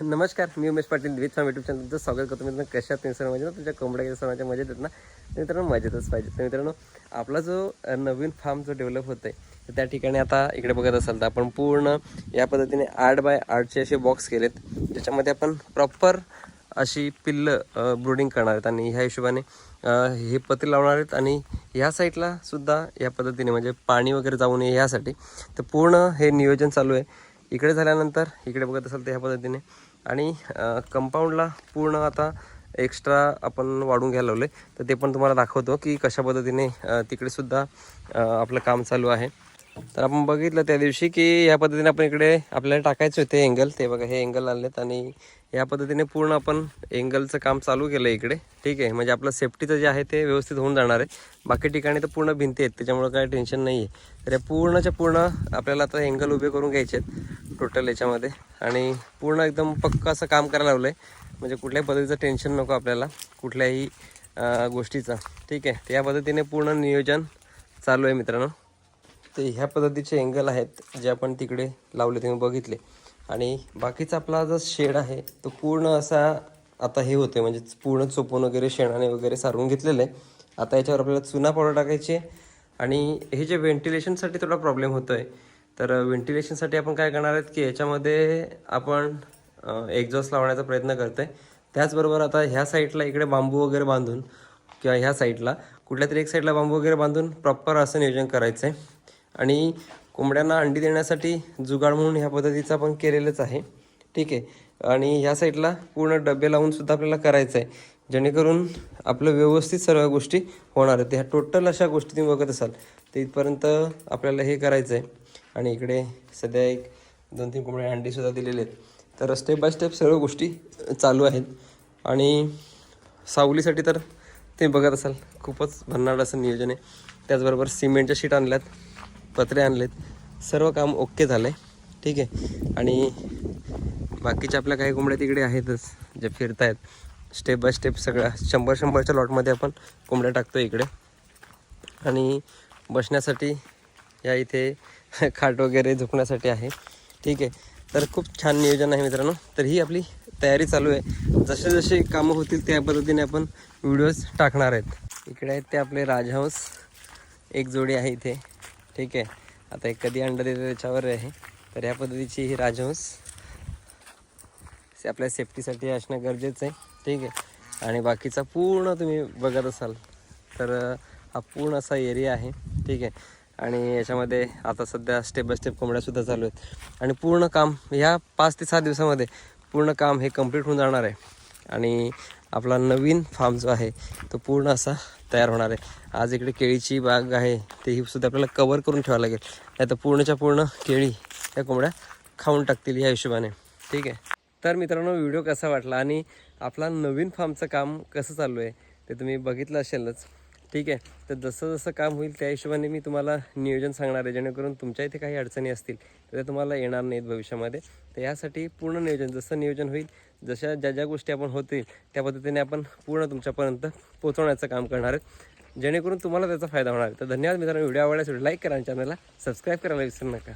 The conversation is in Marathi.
नमस्कार मी उमेश पाटील द्वित फार्म युट्यूब चॅनल तुमचं स्वागत करतो. मित्रांनो कशा तुम्ही सर्व? मजेत ना तुमच्या कोंबड्या सर्वांच्या मजेत आहेत ना? मित्रांनो मजेतच पाहिजे. तर मित्रांनो आपला जो नवीन फार्म जो डेव्हलप होत आहे तर त्या ठिकाणी आता इकडे बघत असाल तर आपण पूर्ण या पद्धतीने आठ बाय आठचे असे बॉक्स केलेत. ज्याच्यामध्ये आपण प्रॉपर अशी पिल्लं ब्रुडिंग करणार आहेत. आणि ह्या हिशोबाने हे पत्रे लावणार आहेत. आणि ह्या साईडला सुद्धा या पद्धतीने म्हणजे पाणी वगैरे जाऊ नये ह्यासाठी तर पूर्ण हे नियोजन चालू आहे. इकडे झाल्यानंतर इकडे बघत असाल तर ह्या पद्धतीने आणि कंपाऊंडला पूर्ण आता एक्स्ट्रा आपण वाढून घ्यायला लावले तर ते पण तुम्हाला दाखवतो की कशा पद्धतीने तिकडेसुद्धा आपलं काम चालू आहे. तर आपण बघितलं त्या दिवशी की ह्या पद्धतीने आपण इकडे आपल्याला टाकायचे होते एंगल ते बघा हे एंगल आणलेत आणि या पद्धतीने पूर्ण आपण एंगलचं काम चालू केलं इकडे. ठीक आहे? म्हणजे आपलं सेफ्टीचं जे आहे ते व्यवस्थित होऊन जाणार आहे. बाकी ठिकाणी तर पूर्ण भिंती आहेत त्याच्यामुळे काही टेन्शन नाही आहे तर या पूर्णच्या पूर्ण आपल्याला आता एंगल उभे करून घ्यायचे आहेत टोटल याच्यामध्ये. आणि पूर्ण एकदम पक्क असं काम करायला लावलं आहे म्हणजे कुठल्याही पद्धतीचं टेन्शन नको आपल्याला. कुठल्याही गोष्टीचा गोष्टीचं. ठीक आहे? या पद्धतीने पूर्ण नियोजन चालू आहे मित्रांनो. ते ह्या पद्धतीचे एंगल आहेत जे आपण तिकडे लावले तुम्ही बघितले. आणि बाकीचा आपला जो शेड आहे तो पूर्ण असा आता हे होते म्हणजे पूर्ण चोपून वगैरे शेणाने वगैरे सारवून घेतलेलं आहे. आता याच्यावर आपल्याला चुना पावडर टाकायची आणि हे जे व्हेंटिलेशनसाठी थोडा प्रॉब्लेम होतो आहे तर व्हेंटिलेशनसाठी आपण काय करणार आहेत की याच्यामध्ये आपण एक्झॉस्ट लावण्याचा प्रयत्न करतोय. त्याचबरोबर आता ह्या साईडला इकडे बांबू वगैरे बांधून किंवा ह्या साईडला कुठल्या तरी एक साईडला बांबू वगैरे बांधून प्रॉपर असं नियोजन करायचं आहे आणि कोंबड्यांना अंडी देण्यासाठी जुगाड म्हणून ह्या पद्धतीचं आपण केलेलंच आहे. ठीक आहे. आणि ह्या साईडला पूर्ण डबे लावूनसुद्धा आपल्याला करायचं आहे जेणेकरून आपलं व्यवस्थित सर्व गोष्टी होणार आहेत. ह्या टोटल अशा गोष्टी तुम्ही बघत असाल तर इथपर्यंत आपल्याला हे करायचं आहे आणि इकडे सध्या एक दोन तीन कोंबड्या अंडीसुद्धा दिलेले आहेत. तर स्टेप बाय स्टेप सर्व गोष्टी चालू आहेत. आणि सावलीसाठी तर ते बघत असाल खूपच भन्नाट असं नियोजन आहे. त्याचबरोबर सिमेंटच्या शीट आणल्यात पत्रे आणलेत. सर्व काम ओके झालं आहे ठीक आहे. आणि बाकीच्या आपल्या काही कोंबड्या तिकडे आहेतच जे फिरत आहेत स्टेप बाय स्टेप सगळ्या शंभर शंभरच्या लॉटमध्ये आपण कोंबड्या टाकतो इकडे. आणि बसण्यासाठी या इथे खाट वगैरे झोपण्यासाठी आहे. ठीक आहे. तर खूप छान नियोजन आहे मित्रांनो. तर ही आपली तयारी चालू आहे. जसे जसे कामं होतील त्या पद्धतीने आपण व्हिडिओज टाकणार आहेत. इकडे आहेत ते आपले राजहंस. एक जोडी आहे इथे. ठीक आहे. आता एक कधी अंडा देते त्याच्यावर आहे. तर या पद्धतीची ही राजहंस. से आपल्या सेफ्टीसाठी असणं गरजेचं आहे. ठीक आहे. आणि बाकीचा पूर्ण तुम्ही बघत असाल. तर हा पूर्ण असा एरिया आहे. ठीक आहे. आणि याच्यामध्ये आता सध्या स्टेप बाय स्टेप कोंबड्यासुद्धा चालू आहेत. आणि पूर्ण काम ह्या पाच ते सहा दिवसामध्ये पूर्ण काम हे कंप्लीट होऊन जाणार आहे. आणि आपला नवीन फार्म जो आहे तो पूर्ण असा तयार होणार आहे. आज इकडे केळीची बाग आहे तेही सुद्धा आपल्याला कवर करून ठेवावं लागेल. नाही तर पूर्णच्या पूर्ण केळी या कोंबड्या खाऊन टाकतील या हिशोबाने. ठीक आहे? तर मित्रांनो व्हिडिओ कसा वाटला आणि आपला नवीन फार्मचं काम कसं चालू आहे ते तुम्ही बघितलं असेलच. ठीक आहे. तर जसं जसं काम होईल त्या हिशोबाने मी तुम्हाला नियोजन सांगणार आहे. जेणेकरून तुमच्या इथे काही अडचणी असतील तर त्या तुम्हाला येणार नाहीत भविष्यामध्ये. तर यासाठी पूर्ण नियोजन जसं नियोजन होईल जशा ज्या ज्या गोष्टी आपण होतील त्या पद्धतीने आपण पूर्ण तुमच्यापर्यंत पोहोचवण्याचं काम करणार आहेत. जेणेकरून तुम्हाला त्याचा फायदा होणार आहे. तर धन्यवाद मित्रांनो. व्हिडिओ आवडल्यास लाईक करा आणि चॅनलला सबस्क्राईब करायला विसरू नका.